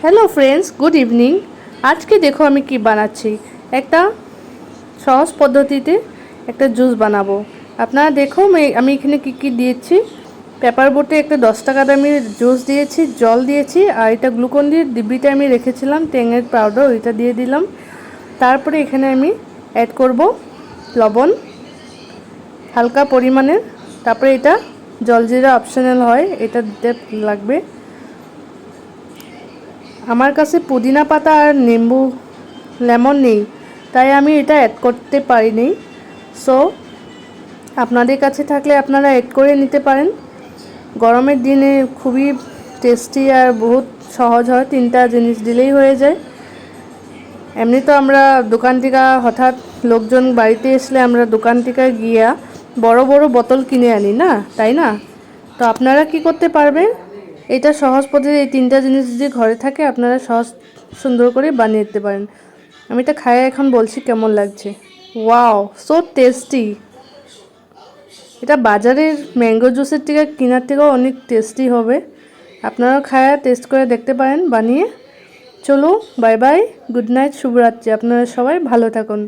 Hello friends good evening আজকে দেখো আমি কি বানাচ্ছি। একটা সহজ পদ্ধতিতে একটা জুস বানাবো। আপনারা দেখো আমি- আমি এখানে কি কি দিয়েছি। পেপার বোটে একটা দশ টাকা দামের জুস দিয়েছি, জল দিয়েছি, আর এটা গ্লুকন দিয়ে ডিব্বিটা আমি রেখেছিলাম টেঙের পাউডার, ওইটা দিয়ে দিলাম। তারপরে এখানে আমি অ্যাড করব লবণ, হালকা পরিমাণের তারপরে এটা জলজিরা অপশনাল হয়, এটা লাগবে। আমার কাছে পুদিনা পাতা আর নিম্বু লেমন নেই, তাই আমি এটা অ্যাড করতে পারিনি। সো আপনাদের কাছে থাকলে আপনারা অ্যাড করে নিতে পারেন। গরমের দিনে খুবই টেস্টি আর বহুত সহজ হয়, তিনটা জিনিস দিলেই হয়ে যায়। এমনি তো আমরা দোকান থেকে হঠাৎ লোকজন বাড়িতে আসলে আমরা দোকান থেকে গিয়া বড় বড় বোতল কিনে আনি না, তাই না? তো আপনারা কি করতে পারবেন? এটা সহজ পদ্ধতি এই তিনটা জিনিস যদি ঘরে থাকে, আপনারা সহজ সুন্দর করে বানিয়ে দিতে পারেন। আমি এটা খাই এখন বলছি কেমন লাগছে। Wow, so tasty. এটা বাজারের ম্যাঙ্গো জুসের থেকে কেনার থেকেও অনেক টেস্টি হবে। আপনারাও খায়া টেস্ট করে দেখতে পারেন বানিয়ে। চলো বাই বাই, গুড নাইট, শুভরাত্রি। আপনারা সবাই ভালো থাকুন।